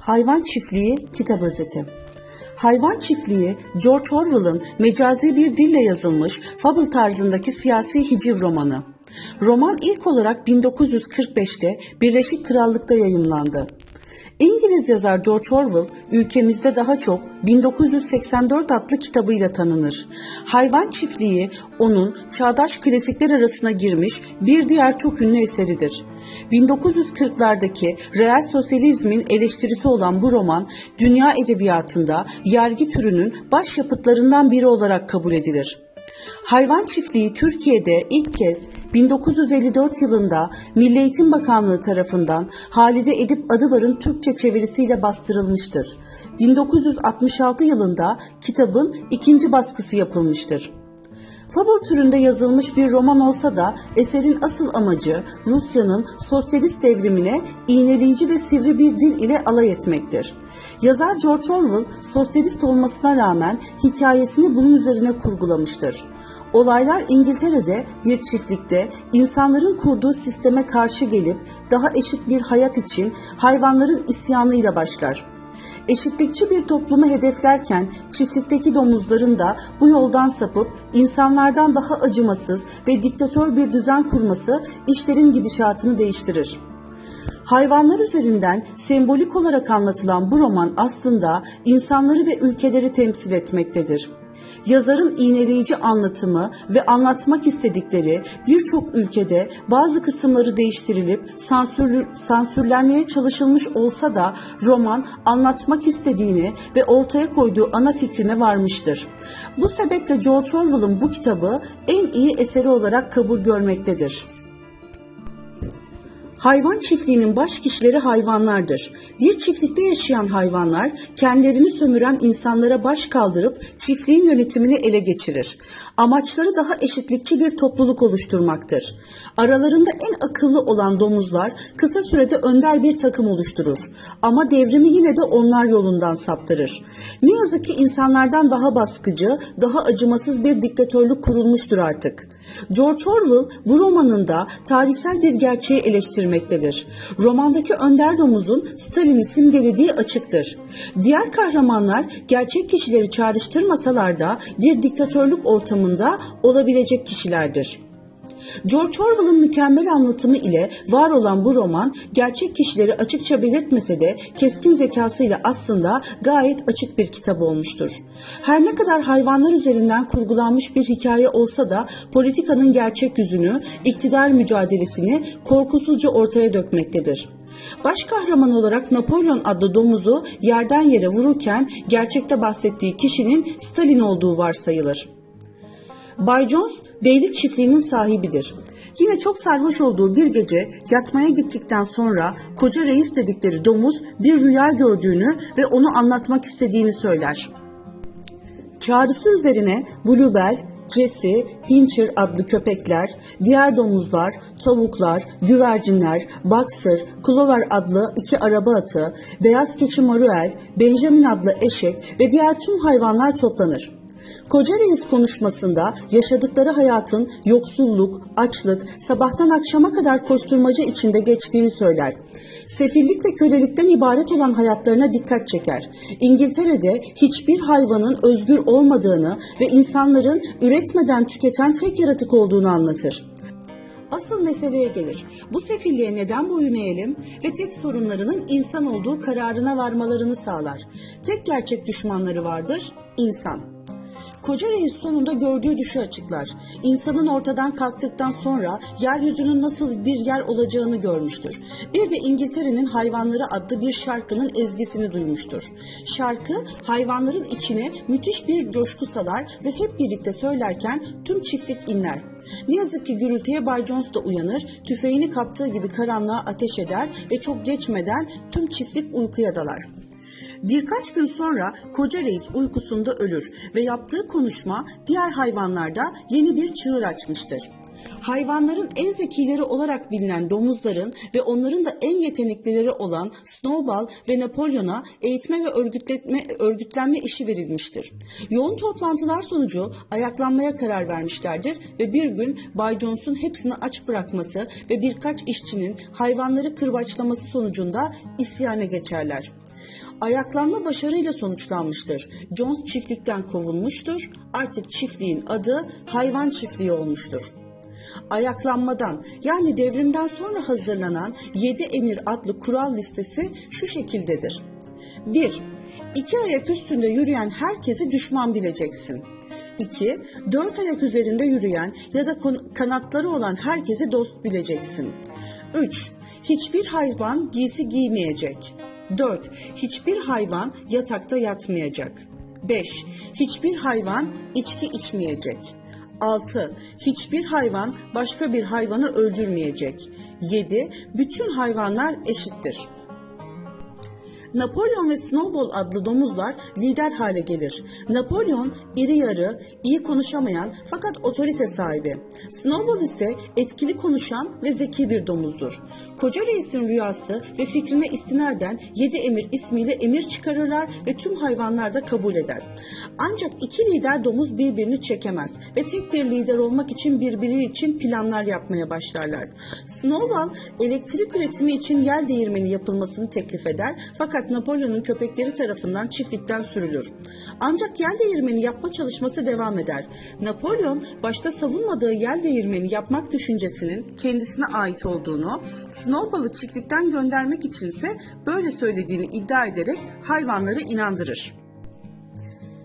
Hayvan Çiftliği Kitap Özeti Hayvan Çiftliği, George Orwell'ın mecazi bir dille yazılmış fable tarzındaki siyasi hiciv romanı. Roman ilk olarak 1945'te Birleşik Krallık'ta yayımlandı. İngiliz yazar George Orwell ülkemizde daha çok 1984 adlı kitabıyla tanınır. Hayvan Çiftliği onun çağdaş klasikler arasına girmiş bir diğer çok ünlü eseridir. 1940'lardaki reel sosyalizmin eleştirisi olan bu roman dünya edebiyatında yergi türünün başyapıtlarından biri olarak kabul edilir. Hayvan Çiftliği Türkiye'de ilk kez 1954 yılında Milli Eğitim Bakanlığı tarafından Halide Edip Adıvar'ın Türkçe çevirisiyle bastırılmıştır. 1966 yılında kitabın ikinci baskısı yapılmıştır. Fable türünde yazılmış bir roman olsa da eserin asıl amacı Rusya'nın sosyalist devrimine iğneleyici ve sivri bir dil ile alay etmektir. Yazar George Orwell sosyalist olmasına rağmen hikayesini bunun üzerine kurgulamıştır. Olaylar İngiltere'de bir çiftlikte insanların kurduğu sisteme karşı gelip daha eşit bir hayat için hayvanların isyanıyla başlar. Eşitlikçi bir toplumu hedeflerken çiftlikteki domuzların da bu yoldan sapıp insanlardan daha acımasız ve diktatör bir düzen kurması işlerin gidişatını değiştirir. Hayvanlar üzerinden sembolik olarak anlatılan bu roman aslında insanları ve ülkeleri temsil etmektedir. Yazarın iğneleyici anlatımı ve anlatmak istedikleri birçok ülkede bazı kısımları değiştirilip sansür, sansürlenmeye çalışılmış olsa da roman anlatmak istediğini ve ortaya koyduğu ana fikrine varmıştır. Bu sebeple George Orwell'ın bu kitabı en iyi eseri olarak kabul görmektedir. Hayvan çiftliğinin baş kişileri hayvanlardır. Bir çiftlikte yaşayan hayvanlar kendilerini sömüren insanlara baş kaldırıp çiftliğin yönetimini ele geçirir. Amaçları daha eşitlikçi bir topluluk oluşturmaktır. Aralarında en akıllı olan domuzlar kısa sürede önder bir takım oluşturur. Ama devrimi yine de onlar yolundan saptırır. Ne yazık ki insanlardan daha baskıcı, daha acımasız bir diktatörlük kurulmuştur artık. George Orwell bu romanında tarihsel bir gerçeği eleştirmektedir. Romandaki önder domuzun Stalin'i simgelediği açıktır. Diğer kahramanlar gerçek kişileri çağrıştırmasalar da bir diktatörlük ortamında olabilecek kişilerdir. George Orwell'ın mükemmel anlatımı ile var olan bu roman gerçek kişileri açıkça belirtmese de keskin zekasıyla aslında gayet açık bir kitap olmuştur. Her ne kadar hayvanlar üzerinden kurgulanmış bir hikaye olsa da politikanın gerçek yüzünü, iktidar mücadelesini korkusuzca ortaya dökmektedir. Baş kahraman olarak Napolyon adlı domuzu yerden yere vururken gerçekte bahsettiği kişinin Stalin olduğu varsayılır. Bay Jones beylik çiftliğinin sahibidir. Yine çok sarhoş olduğu bir gece yatmaya gittikten sonra koca reis dedikleri domuz bir rüya gördüğünü ve onu anlatmak istediğini söyler. Çağrısı üzerine Bluebell, Jesse, Pincher adlı köpekler, diğer domuzlar, tavuklar, güvercinler, Boxer, Clover adlı iki araba atı, beyaz keçi Maruel, Benjamin adlı eşek ve diğer tüm hayvanlar toplanır. Koca reis konuşmasında yaşadıkları hayatın yoksulluk, açlık, sabahtan akşama kadar koşturmaca içinde geçtiğini söyler. Sefillik ve kölelikten ibaret olan hayatlarına dikkat çeker. İngiltere'de hiçbir hayvanın özgür olmadığını ve insanların üretmeden tüketen tek yaratık olduğunu anlatır. Asıl meseleye gelir. Bu sefilliğe neden boyun eğelim ve tek sorunlarının insan olduğu kararına varmalarını sağlar. Tek gerçek düşmanları vardır, insan. Koca reis sonunda gördüğü düşü açıklar. İnsanın ortadan kalktıktan sonra yeryüzünün nasıl bir yer olacağını görmüştür. Bir de İngiltere'nin Hayvanları adlı bir şarkının ezgisini duymuştur. Şarkı hayvanların içine müthiş bir coşku salar ve hep birlikte söylerken tüm çiftlik inler. Ne yazık ki gürültüye Bay Jones da uyanır, tüfeğini kaptığı gibi karanlığa ateş eder ve çok geçmeden tüm çiftlik uykuya dalar. Birkaç gün sonra koca reis uykusunda ölür ve yaptığı konuşma diğer hayvanlarda yeni bir çığır açmıştır. Hayvanların en zekileri olarak bilinen domuzların ve onların da en yeteneklileri olan Snowball ve Napolyon'a eğitme ve örgütletme, örgütlenme işi verilmiştir. Yoğun toplantılar sonucu ayaklanmaya karar vermişlerdir ve bir gün Bay Jones'un hepsini aç bırakması ve birkaç işçinin hayvanları kırbaçlaması sonucunda isyana geçerler. Ayaklanma başarıyla sonuçlanmıştır. Jones çiftlikten kovulmuştur. Artık çiftliğin adı hayvan çiftliği olmuştur. Ayaklanmadan yani devrimden sonra hazırlanan 7 emir adlı kural listesi şu şekildedir. 1. İki ayak üstünde yürüyen herkesi düşman bileceksin. 2. Dört ayak üzerinde yürüyen ya da kanatları olan herkesi dost bileceksin. 3. Hiçbir hayvan giysi giymeyecek. 4. Hiçbir hayvan yatakta yatmayacak. 5. Hiçbir hayvan içki içmeyecek. 6. Hiçbir hayvan başka bir hayvanı öldürmeyecek. 7. Bütün hayvanlar eşittir. Napolyon ve Snowball adlı domuzlar lider hale gelir. Napolyon iri yarı, iyi konuşamayan fakat otorite sahibi. Snowball ise etkili konuşan ve zeki bir domuzdur. Koca reisin rüyası ve fikrine istinaden yedi emir ismiyle emir çıkarırlar ve tüm hayvanlar da kabul eder. Ancak iki lider domuz birbirini çekemez ve tek bir lider olmak için birbiri için planlar yapmaya başlarlar. Snowball elektrik üretimi için yel değirmeni yapılmasını teklif eder fakat Napolyon'un köpekleri tarafından çiftlikten sürülür. Ancak yel değirmeni yapma çalışması devam eder. Napolyon başta savunmadığı yel değirmeni yapmak düşüncesinin kendisine ait olduğunu, Snowball'ı çiftlikten göndermek içinse böyle söylediğini iddia ederek hayvanları inandırır.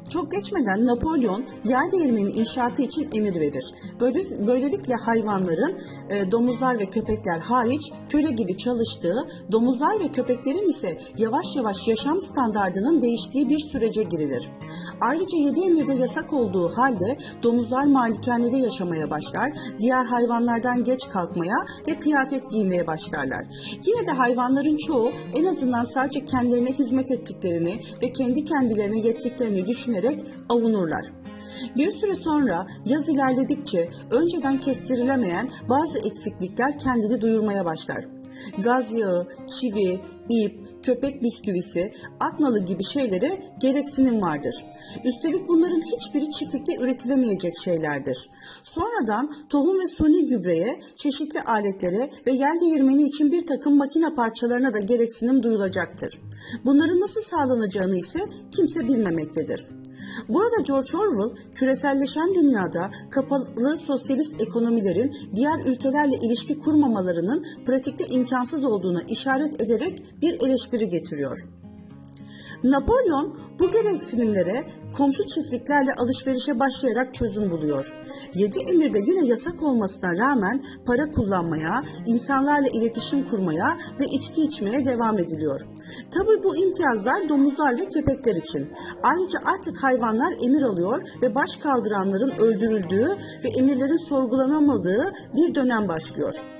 Çok geçmeden Napolyon yer değirmeni inşaatı için emir verir. Böyle, böylelikle hayvanların e, domuzlar ve köpekler hariç köle gibi çalıştığı, domuzlar ve köpeklerin ise yavaş yavaş yaşam standardının değiştiği bir sürece girilir. Ayrıca yedi emirde yasak olduğu halde domuzlar malikanede yaşamaya başlar, diğer hayvanlardan geç kalkmaya ve kıyafet giymeye başlarlar. Yine de hayvanların çoğu en azından sadece kendilerine hizmet ettiklerini ve kendi kendilerine yettiklerini düşünerek avunurlar. Bir süre sonra yaz ilerledikçe önceden kestirilemeyen bazı eksiklikler kendini duyurmaya başlar. Gaz yağı, çivi, ip, köpek bisküvisi, atnalı gibi şeylere gereksinim vardır. Üstelik bunların hiçbiri çiftlikte üretilemeyecek şeylerdir. Sonradan tohum ve suni gübreye, çeşitli aletlere ve yer değirmeni için bir takım makine parçalarına da gereksinim duyulacaktır. Bunların nasıl sağlanacağını ise kimse bilmemektedir. Burada George Orwell küreselleşen dünyada kapalı sosyalist ekonomilerin diğer ülkelerle ilişki kurmamalarının pratikte imkansız olduğuna işaret ederek bir eleştiri getiriyor. Napolyon bu gereksinimlere komşu çiftliklerle alışverişe başlayarak çözüm buluyor. Yedi emirde yine yasak olmasına rağmen para kullanmaya, insanlarla iletişim kurmaya ve içki içmeye devam ediliyor. Tabi bu imtiyazlar domuzlar ve köpekler için. Ayrıca artık hayvanlar emir alıyor ve baş kaldıranların öldürüldüğü ve emirlerin sorgulanamadığı bir dönem başlıyor.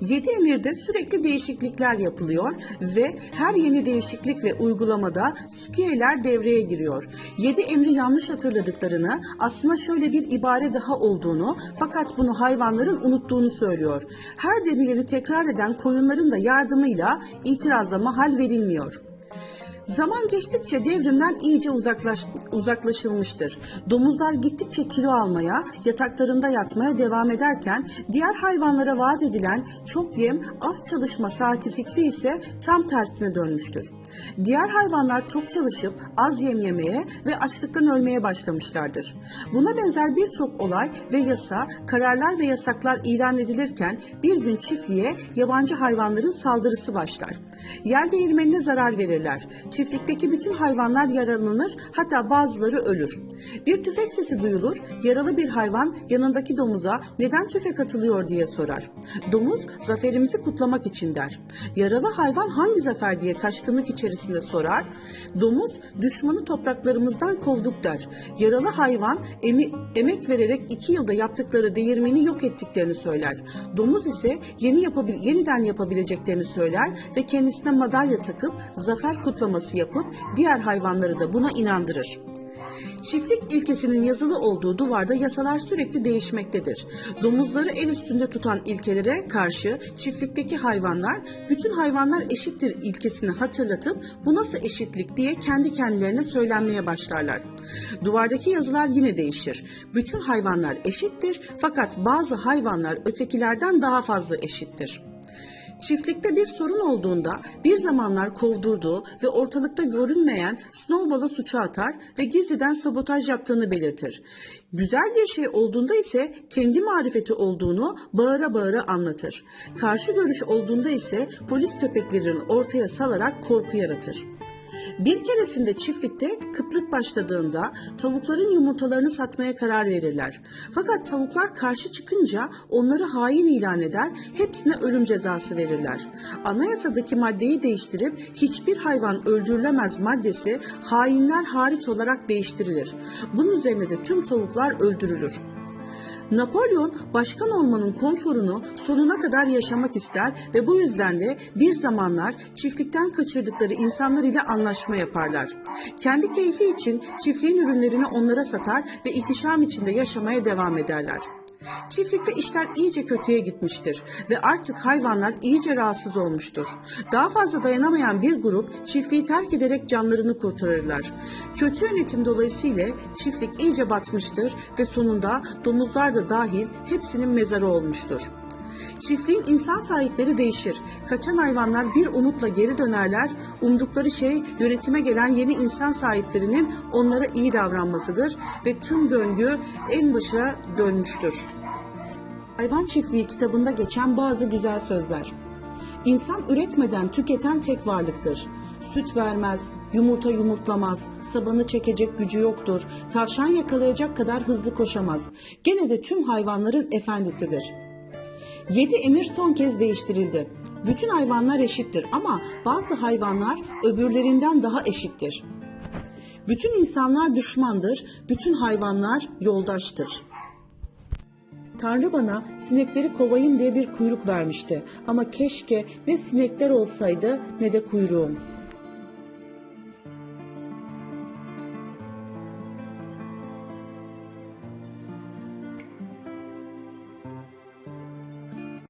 Yedi emirde sürekli değişiklikler yapılıyor ve her yeni değişiklik ve uygulamada sükiyeler devreye giriyor. Yedi emri yanlış hatırladıklarını, aslında şöyle bir ibare daha olduğunu fakat bunu hayvanların unuttuğunu söylüyor. Her demirleri tekrar eden koyunların da yardımıyla itirazla mahal verilmiyor. Zaman geçtikçe devrimden iyice uzaklaş, uzaklaşılmıştır. Domuzlar gittikçe kilo almaya, yataklarında yatmaya devam ederken diğer hayvanlara vaat edilen çok yem, az çalışma saati fikri ise tam tersine dönmüştür. Diğer hayvanlar çok çalışıp az yem yemeye ve açlıktan ölmeye başlamışlardır. Buna benzer birçok olay ve yasa, kararlar ve yasaklar ilan edilirken bir gün çiftliğe yabancı hayvanların saldırısı başlar. Yel değirmenine zarar verirler. Çiftlikteki bütün hayvanlar yaralanır, hatta bazıları ölür. Bir tüfek sesi duyulur, yaralı bir hayvan yanındaki domuza neden tüfek atılıyor diye sorar. Domuz zaferimizi kutlamak için der. Yaralı hayvan hangi zafer diye taşkınlık içerisinde sorar. Domuz düşmanı topraklarımızdan kovduk der. Yaralı hayvan emi- emek vererek iki yılda yaptıkları değirmeni yok ettiklerini söyler. Domuz ise yeni yapabil yeniden yapabileceklerini söyler ve kendisine madalya takıp zafer kutlaması yapıp diğer hayvanları da buna inandırır. Çiftlik ilkesinin yazılı olduğu duvarda yasalar sürekli değişmektedir. Domuzları el üstünde tutan ilkelere karşı çiftlikteki hayvanlar bütün hayvanlar eşittir ilkesini hatırlatıp bu nasıl eşitlik diye kendi kendilerine söylenmeye başlarlar. Duvardaki yazılar yine değişir. Bütün hayvanlar eşittir fakat bazı hayvanlar ötekilerden daha fazla eşittir. Çiftlikte bir sorun olduğunda bir zamanlar kovdurduğu ve ortalıkta görünmeyen Snowball'ı suça atar ve gizliden sabotaj yaptığını belirtir. Güzel bir şey olduğunda ise kendi marifeti olduğunu bağıra bağıra anlatır. Karşı görüş olduğunda ise polis köpeklerini ortaya salarak korku yaratır. Bir keresinde çiftlikte kıtlık başladığında tavukların yumurtalarını satmaya karar verirler. Fakat tavuklar karşı çıkınca onları hain ilan eder, hepsine ölüm cezası verirler. Anayasadaki maddeyi değiştirip hiçbir hayvan öldürülemez maddesi hainler hariç olarak değiştirilir. Bunun üzerine de tüm tavuklar öldürülür. Napolyon başkan olmanın konforunu sonuna kadar yaşamak ister ve bu yüzden de bir zamanlar çiftlikten kaçırdıkları insanlar ile anlaşma yaparlar. Kendi keyfi için çiftliğin ürünlerini onlara satar ve ihtişam içinde yaşamaya devam ederler. Çiftlikte işler iyice kötüye gitmiştir ve artık hayvanlar iyice rahatsız olmuştur. Daha fazla dayanamayan bir grup çiftliği terk ederek canlarını kurtarırlar. Kötü yönetim dolayısıyla çiftlik iyice batmıştır ve sonunda domuzlar da dahil hepsinin mezarı olmuştur. Çiftliğin insan sahipleri değişir. Kaçan hayvanlar bir umutla geri dönerler. Umdukları şey yönetime gelen yeni insan sahiplerinin onlara iyi davranmasıdır ve tüm döngü en başa dönmüştür. Hayvan Çiftliği kitabında geçen bazı güzel sözler. İnsan üretmeden tüketen tek varlıktır. Süt vermez, yumurta yumurtlamaz, sabanı çekecek gücü yoktur, tavşan yakalayacak kadar hızlı koşamaz. Gene de tüm hayvanların efendisidir. Yedi emir son kez değiştirildi. Bütün hayvanlar eşittir ama bazı hayvanlar öbürlerinden daha eşittir. Bütün insanlar düşmandır, bütün hayvanlar yoldaştır. Tanrı bana sinekleri kovayım diye bir kuyruk vermişti ama keşke ne sinekler olsaydı ne de kuyruğum.